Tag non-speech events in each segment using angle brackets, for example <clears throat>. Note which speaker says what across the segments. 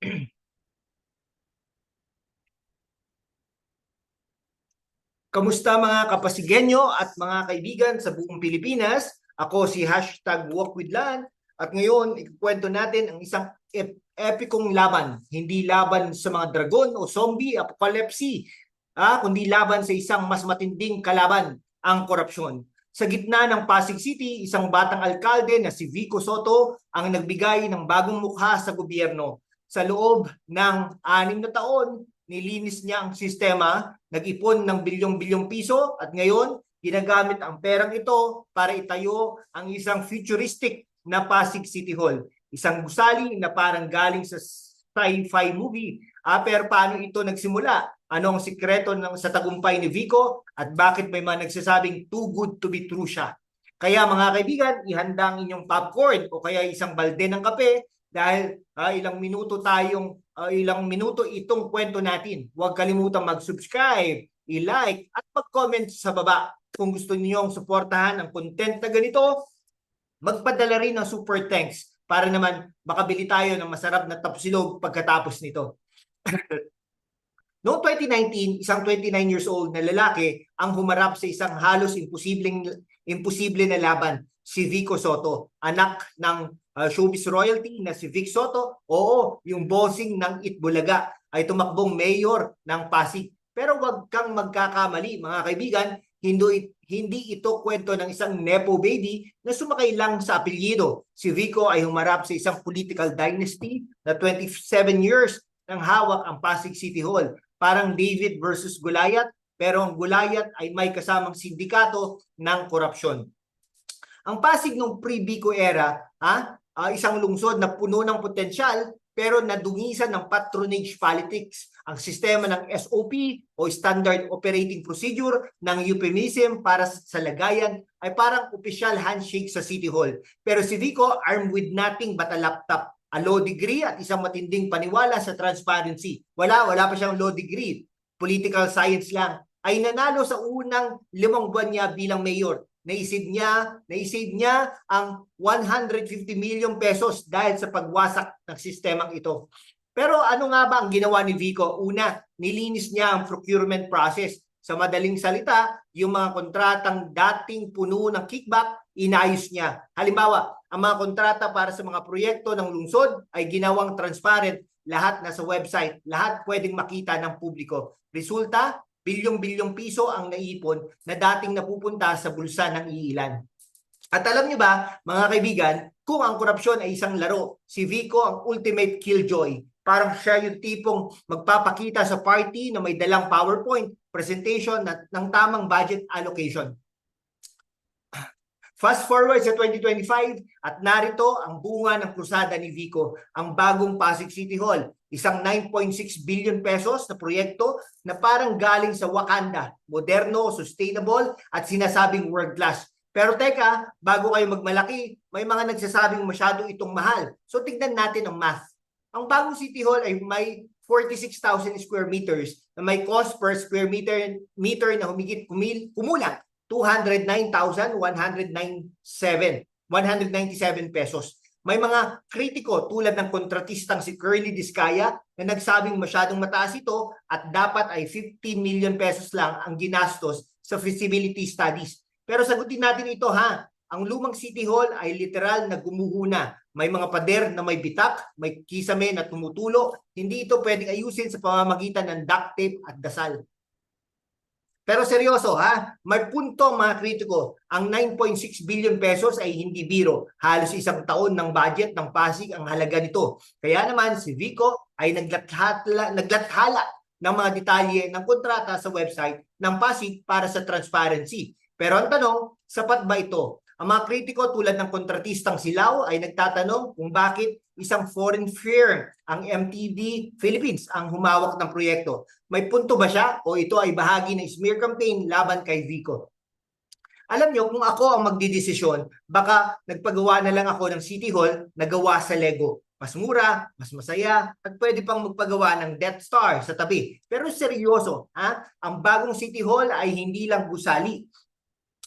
Speaker 1: <clears throat> Kamusta mga kapasigenyo at mga kaibigan sa buong Pilipinas? Ako si hashtag Walk with Lan at ngayon ikukwento natin ang isang ep- epikong laban. Hindi laban sa mga dragon o zombie, apocalypse, ah, kundi laban sa isang mas matinding kalaban, ang korupsyon. Sa gitna ng Pasig City, isang batang alkalde na si Vico Soto ang nagbigay ng bagong mukha sa gobyerno. Sa loob ng anim na taon, nilinis niya ang sistema, nag-ipon ng bilyong-bilyong piso at ngayon ginagamit ang perang ito para itayo ang isang futuristic na Pasig City Hall. Isang gusali na parang galing sa sci-fi movie. Ah, pero paano ito nagsimula? Ano ang sikreto ng sa tagumpay ni Vico at bakit may mga nagsasabing too good to be true siya? Kaya mga kaibigan, ihanda ang inyong popcorn o kaya isang balde ng kape dahil ah, ilang minuto tayong ah, ilang minuto itong kwento natin. Huwag kalimutang mag-subscribe, i-like at mag-comment sa baba. Kung gusto niyo suportahan ang content na ganito, magpadala rin ng super thanks para naman makabili tayo ng masarap na tapsilog pagkatapos nito. <laughs> Noong 2019, isang 29 years old na lalaki ang humarap sa isang halos imposibleng imposible na laban, si Vico Soto, anak ng uh, showbiz royalty na si Vic Soto. Oo, yung bossing ng Itbulaga ay tumakbong mayor ng Pasig. Pero wag kang magkakamali mga kaibigan, hindi, hindi ito kwento ng isang nepo baby na sumakay lang sa apelyido. Si Vico ay humarap sa isang political dynasty na 27 years nang hawak ang Pasig City Hall. Parang David versus Goliath, pero ang Goliath ay may kasamang sindikato ng korupsyon. Ang Pasig nung pre-Bico era, ha, ah, isang lungsod na puno ng potensyal pero nadungisan ng patronage politics. Ang sistema ng SOP o Standard Operating Procedure ng euphemism para sa lagayan ay parang official handshake sa City Hall. Pero si Vico armed with nothing but a laptop, a law degree at isang matinding paniwala sa transparency. Wala, wala pa siyang law degree. Political science lang. Ay nanalo sa unang limang buwan niya bilang mayor naisip niya, naisip niya ang 150 million pesos dahil sa pagwasak ng sistemang ito. Pero ano nga ba ang ginawa ni Vico? Una, nilinis niya ang procurement process. Sa madaling salita, yung mga kontratang dating puno ng kickback, inayos niya. Halimbawa, ang mga kontrata para sa mga proyekto ng lungsod ay ginawang transparent. Lahat nasa website, lahat pwedeng makita ng publiko. Resulta, bilyong-bilyong piso ang naipon na dating napupunta sa bulsa ng iilan. At alam niyo ba, mga kaibigan, kung ang korupsyon ay isang laro, si Vico ang ultimate killjoy. Parang siya yung tipong magpapakita sa party na may dalang PowerPoint presentation na, ng tamang budget allocation. Fast forward sa 2025 at narito ang bunga ng krusada ni Vico, ang bagong Pasig City Hall, isang 9.6 billion pesos na proyekto na parang galing sa Wakanda, moderno, sustainable at sinasabing world class. Pero teka, bago kayo magmalaki, may mga nagsasabing masyado itong mahal. So tignan natin ang math. Ang bagong City Hall ay may 46,000 square meters na may cost per square meter meter na humigit kumil, kumulang 209,197 197 pesos. May mga kritiko tulad ng kontratistang si Curly Discaya na nagsabing masyadong mataas ito at dapat ay 15 million pesos lang ang ginastos sa feasibility studies. Pero sagutin natin ito ha. Ang lumang City Hall ay literal na gumuhuna. May mga pader na may bitak, may kisame na tumutulo. Hindi ito pwedeng ayusin sa pamamagitan ng duct tape at dasal. Pero seryoso ha, may punto mga kritiko, ang 9.6 billion pesos ay hindi biro. Halos isang taon ng budget ng Pasig ang halaga nito. Kaya naman si Vico ay naglathala, naglathala ng mga detalye ng kontrata sa website ng Pasig para sa transparency. Pero ang tanong, sapat ba ito? Ang mga kritiko tulad ng kontratistang Silaw ay nagtatanong kung bakit isang foreign firm, ang MTD Philippines, ang humawak ng proyekto. May punto ba siya o ito ay bahagi ng smear campaign laban kay Vico? Alam nyo, kung ako ang magdidesisyon, baka nagpagawa na lang ako ng City Hall na gawa sa Lego. Mas mura, mas masaya, at pwede pang magpagawa ng Death Star sa tabi. Pero seryoso, ha? ang bagong City Hall ay hindi lang gusali.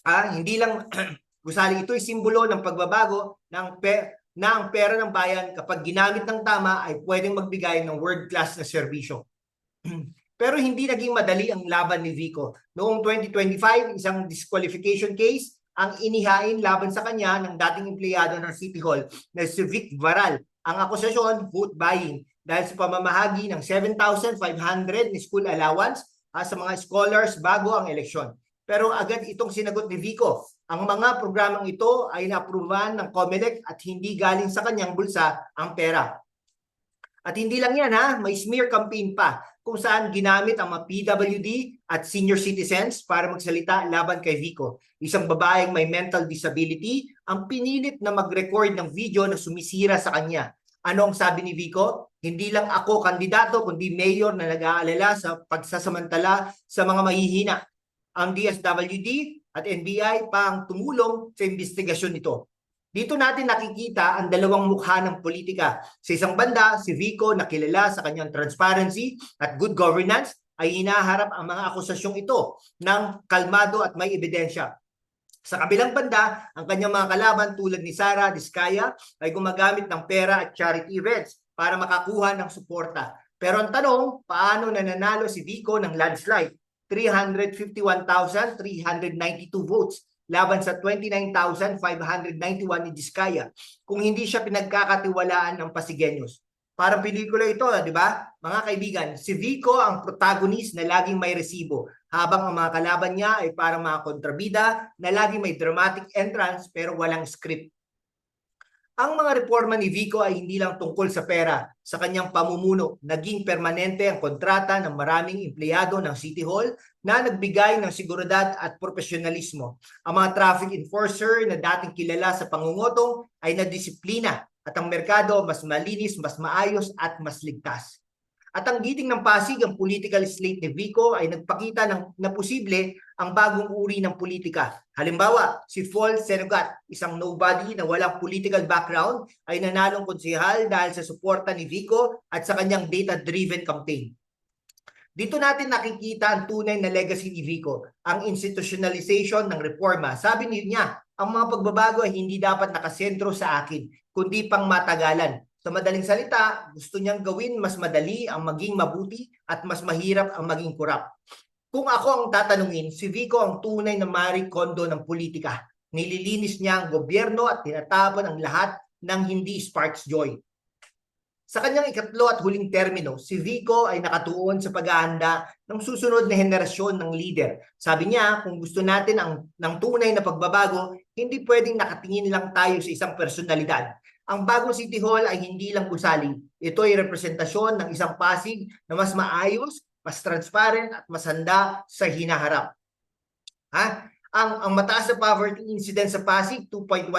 Speaker 1: Ah, hindi lang <clears throat> gusali ito ay simbolo ng pagbabago ng pe, na ang pera ng bayan kapag ginamit ng tama ay pwedeng magbigay ng world-class na serbisyo. <clears throat> Pero hindi naging madali ang laban ni Vico. Noong 2025, isang disqualification case ang inihain laban sa kanya ng dating empleyado ng City Hall na si Vic Varal. Ang akusasyon, vote buying dahil sa pamamahagi ng 7,500 na school allowance ah, sa mga scholars bago ang eleksyon. Pero agad itong sinagot ni Vico. Ang mga programang ito ay naaprubahan ng COMELEC at hindi galing sa kanyang bulsa ang pera. At hindi lang yan ha, may smear campaign pa kung saan ginamit ang mga PWD at senior citizens para magsalita laban kay Vico. Isang babaeng may mental disability ang pinilit na mag-record ng video na sumisira sa kanya. Ano ang sabi ni Vico? Hindi lang ako kandidato kundi mayor na nag-aalala sa pagsasamantala sa mga mahihina. Ang DSWD at NBI pa ang tumulong sa investigasyon nito. Dito natin nakikita ang dalawang mukha ng politika. Sa isang banda, si Vico na kilala sa kanyang transparency at good governance ay hinaharap ang mga akusasyong ito ng kalmado at may ebidensya. Sa kabilang banda, ang kanyang mga kalaban tulad ni Sara Diskaya ay gumagamit ng pera at charity events para makakuha ng suporta. Pero ang tanong, paano nananalo si Vico ng landslide? 351,392 votes laban sa 29,591 ni Diskaya kung hindi siya pinagkakatiwalaan ng Pasigueños. Parang pelikula ito, di ba? Mga kaibigan, si Vico ang protagonist na laging may resibo habang ang mga kalaban niya ay parang mga kontrabida na laging may dramatic entrance pero walang script. Ang mga reforma ni Vico ay hindi lang tungkol sa pera. Sa kanyang pamumuno, naging permanente ang kontrata ng maraming empleyado ng City Hall na nagbigay ng seguridad at profesionalismo. Ang mga traffic enforcer na dating kilala sa pangungutong ay nadisiplina at ang merkado mas malinis, mas maayos at mas ligtas. At ang giting ng Pasig, ang political slate ni Vico ay nagpakita ng, na posible ang bagong uri ng politika. Halimbawa, si Paul Senegat, isang nobody na walang political background, ay nanalong konsehal dahil sa suporta ni Vico at sa kanyang data-driven campaign. Dito natin nakikita ang tunay na legacy ni Vico, ang institutionalization ng reforma. Sabi niya, ang mga pagbabago ay hindi dapat nakasentro sa akin, kundi pang matagalan. Sa madaling salita, gusto niyang gawin mas madali ang maging mabuti at mas mahirap ang maging kurap. Kung ako ang tatanungin, si Vico ang tunay na Marie Kondo ng politika. Nililinis niya ang gobyerno at tinatapon ang lahat ng hindi sparks joy. Sa kanyang ikatlo at huling termino, si Vico ay nakatuon sa paghahanda ng susunod na henerasyon ng leader. Sabi niya, kung gusto natin ang, ng tunay na pagbabago, hindi pwedeng nakatingin lang tayo sa isang personalidad. Ang bagong City Hall ay hindi lang gusali. Ito ay representasyon ng isang Pasig na mas maayos, mas transparent at mas handa sa hinaharap. Ha? Ang, ang mataas na poverty incidence sa Pasig, 2.1%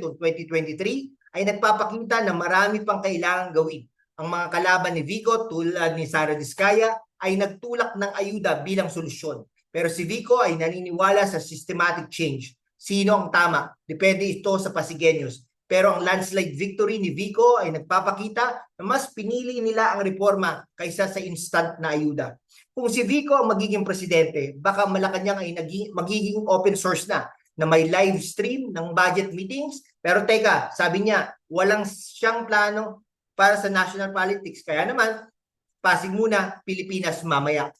Speaker 1: noong 2023, ay nagpapakita na marami pang kailangang gawin. Ang mga kalaban ni Vico tulad ni Sara Diskaya ay nagtulak ng ayuda bilang solusyon. Pero si Vico ay naniniwala sa systematic change. Sino ang tama? Depende ito sa Pasigueños. Pero ang landslide victory ni Vico ay nagpapakita na mas pinili nila ang reforma kaysa sa instant na ayuda. Kung si Vico ang magiging presidente, baka Malacanang ay naging, magiging open source na na may live stream ng budget meetings. Pero teka, sabi niya, walang siyang plano para sa national politics. Kaya naman, Pasig muna, Pilipinas mamaya.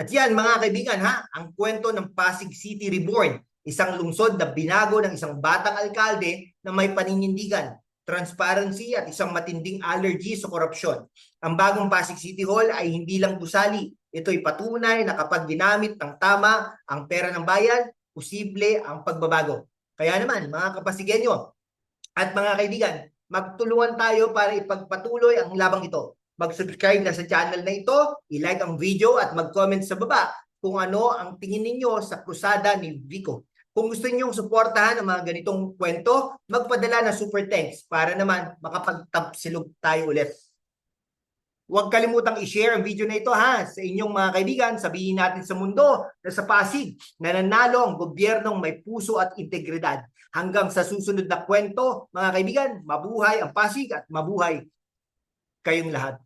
Speaker 1: At yan mga kaibigan ha, ang kwento ng Pasig City Reborn isang lungsod na binago ng isang batang alkalde na may paninindigan, transparency at isang matinding allergy sa korupsyon. Ang bagong Pasig City Hall ay hindi lang gusali. Ito'y patunay na kapag ginamit ng tama ang pera ng bayan, posible ang pagbabago. Kaya naman, mga kapasigenyo at mga kaibigan, magtulungan tayo para ipagpatuloy ang labang ito. Mag-subscribe na sa channel na ito, i-like ang video at mag-comment sa baba kung ano ang tingin ninyo sa krusada ni Vico. Kung gusto niyo suportahan ang mga ganitong kwento, magpadala ng super thanks para naman makapagtapsilog tayo ulit. Huwag kalimutang i-share ang video na ito ha sa inyong mga kaibigan. Sabihin natin sa mundo na sa Pasig nananalo ang gobyernong may puso at integridad. Hanggang sa susunod na kwento, mga kaibigan, mabuhay ang Pasig at mabuhay kayong lahat.